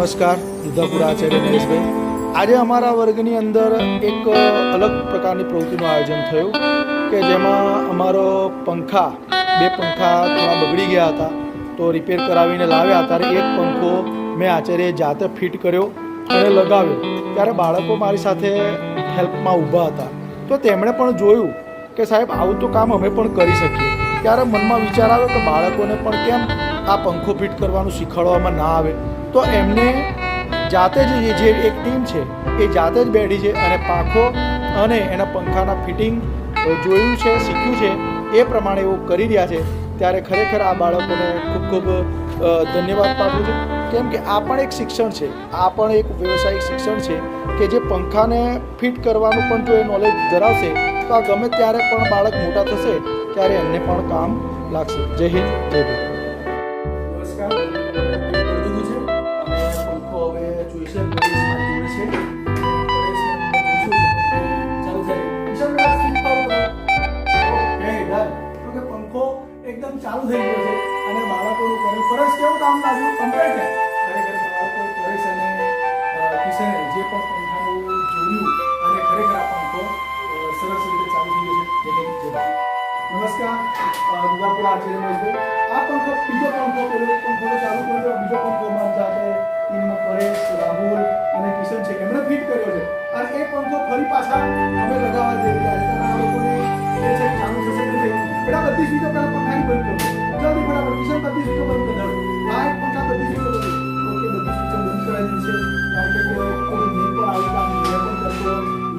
નમસ્કાર દુધાપુરા આચાર્ય નરેશભાઈ આજે અમારા વર્ગની અંદર એક અલગ પ્રકારની પ્રવૃત્તિનું આયોજન થયું કે જેમાં અમારો પંખા, બે પંખા થોડા બગડી ગયા હતા, તો રિપેર કરાવીને લાવ્યા. ત્યારે એક પંખો મેં આચાર્યએ જાતે ફિટ કર્યો અને લગાવ્યો. ત્યારે બાળકો મારી સાથે હેલ્પમાં ઊભા હતા. તો તેમણે પણ જોયું કે સાહેબ, આવું તો કામ અમે પણ કરી શકીએ. ત્યારે મનમાં વિચાર આવ્યો કે બાળકોને પણ કેમ આ પંખો ફિટ કરવાનું શીખવાડવામાં ના આવે, તો એમને જાતે જ જે- એક ટીમ છે, એ જાતે જ બેઠી છે અને પાંખો અને એના પંખાના ફિટિંગ જોયું છે, શીખ્યું છે, એ પ્રમાણે એવું કરી રહ્યા છે. ત્યારે ખરેખર આ બાળકોને ખૂબ ખૂબ ધન્યવાદ પાઠવું છું. કેમ કે આ પણ એક શિક્ષણ છે, આ પણ એક વ્યવસાયિક શિક્ષણ છે કે જે પંખાને ફિટ કરવાનું પણ જો એ નોલેજ ધરાવશે, તો આ ગમે ત્યારે પણ બાળક મોટા થશે, ત્યારે એમને પણ કામ લાગશે. જય હિન્દ, જય ભારત. ચાલુ થઈ ગયો છે. અને બાળકોનું કર્યું ફરજ કેવું કામ લાગ્યું? કમ્પ્લીટ છે. ખરેખર બાળકો પરેશ અને કિશન જે પણ પંખાનું જોયું અને ખરેખર આ પંખો સરસ રીતે ચાલુ થઈ ગયો છે. જય જોવા નમસ્કાર. દુર્ગાપુર આચાર્ય મહેશભાઈ આ પંખો બીજો પંખો પેલો પંખો ચાલુ કર્યો બીજો પંખો મારી સાથે ટીમમાં પરેશ, રાહુલ અને કિશન છે. એમણે ફિટ કર્યો છે. અને એ પંખો ફરી પાછા અમે લગાવવા જઈ રહ્યા છે. કારણ કે કોઈ કોઈ નીર પણ આવી કામ મેં પણ કરતો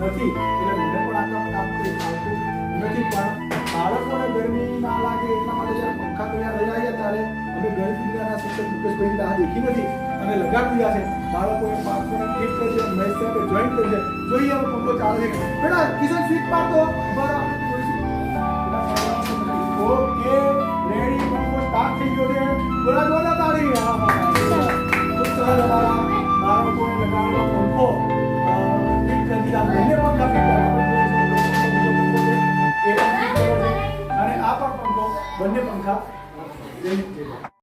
નથી. એટલે મને પણ આ કામ કામ કોઈ આવતું નથી. પણ બાળકોને ગરમી ના લાગે એટલા માટે જ્યારે પંખા કર્યા જાય ત્યારે અમે ગણિત વિજ્ઞાનના શિક્ષક રૂપેશભાઈની રાહ દેખી નથી. અને લગાડી દીધા છે. બાળકોએ પાંચસોને ફિટ કરી છે, મહેશ સાહેબે જોઈન કરી છે. જોઈએ હવે પંખો ચાલે છે બેટા, કિશન સ્વીચ પાડતો બરાબર ઓકે રેડી પંખો સ્ટાર્ટ થઈ ગયો છે. બોલા બોલા તારી. હા હા. કર્યા એ